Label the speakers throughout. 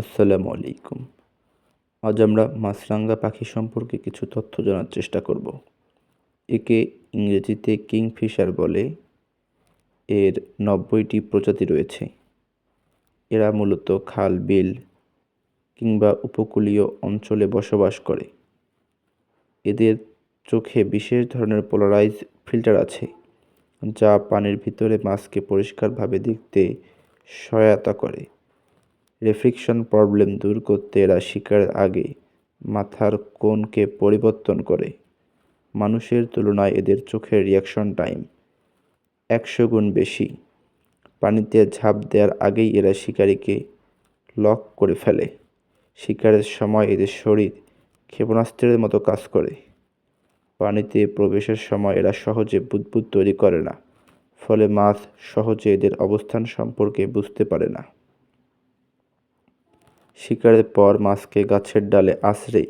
Speaker 1: আসসালামু আলাইকুম। আজ আমরা মাছরাঙ্গা পাখি সম্পর্কে কিছু তথ্য জানার চেষ্টা করব। একে ইংরেজিতে কিংফিশার বলে। এর নব্বইটি প্রজাতি রয়েছে। এরা মূলত খাল, বিল কিংবা উপকূলীয় অঞ্চলে বসবাস করে। এদের চোখে বিশেষ ধরনের পোলারাইজ ফিল্টার আছে, যা পানির ভিতরে মাছকে পরিষ্কারভাবে দেখতে সহায়তা করে। রেফ্রিকশন প্রবলেম দূর করতে এরা শিকারের আগে মাথার কোণকে পরিবর্তন করে। মানুষের তুলনায় এদের চোখের রিয়াকশন টাইম একশো গুণ বেশি। পানিতে ঝাঁপ দেওয়ার আগেই এরা শিকারিকে লক করে ফেলে। শিকারের সময় এদের শরীর ক্ষেপণাস্ত্রের মতো কাজ করে। পানিতে প্রবেশের সময় এরা সহজে বুদবুদ তৈরি করে না, ফলে মাছ সহজে এদের অবস্থান সম্পর্কে বুঝতে পারে না। শিকারের পর মাছকে গাছের ডালে আছড়ে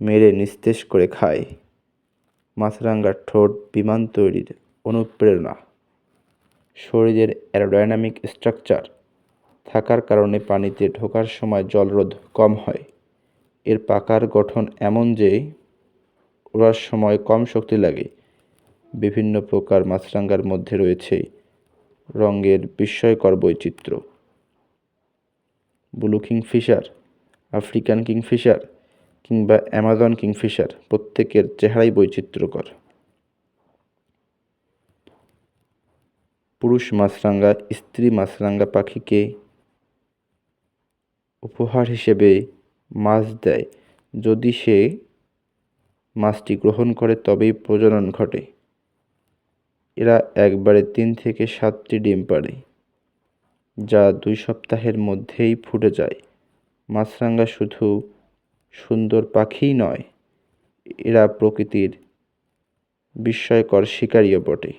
Speaker 1: মেরে নিস্তেজ করে খায়। মাছরাঙার ঠোঁট বিমান তৈরির অনুপ্রেরণা। শরীরের অ্যারোডাইনামিক স্ট্রাকচার থাকার কারণে পানিতে ঢোকার সময় জলরোধ কম হয়। এর পাকার গঠন এমন যে ওড়ার সময় কম শক্তি লাগে। বিভিন্ন প্রকার মাছরাঙার মধ্যে রয়েছে রঙের বিস্ময়কর বৈচিত্র্য। ব্লু কিংফিশার, আফ্রিকান কিংফিশার কিংবা অ্যামাজন কিংফিশার প্রত্যেকের চেহারাই বৈচিত্র্যকর। পুরুষ মাছরাঙা, স্ত্রী মাছরাঙা পাখিকে উপহার হিসেবে মাছ দেয়। যদি সে মাছটি গ্রহণ করে, তবেই প্রজনন ঘটে। এরা একবারে তিন থেকে সাতটি ডিম পাড়ে। যা দুই সপ্তাহের মধ্যেই ফুটে যায়। মাছরাঙা শুধু সুন্দর পাখিই নয়, এরা প্রকৃতির বিস্ময়কর শিকারীও বটে।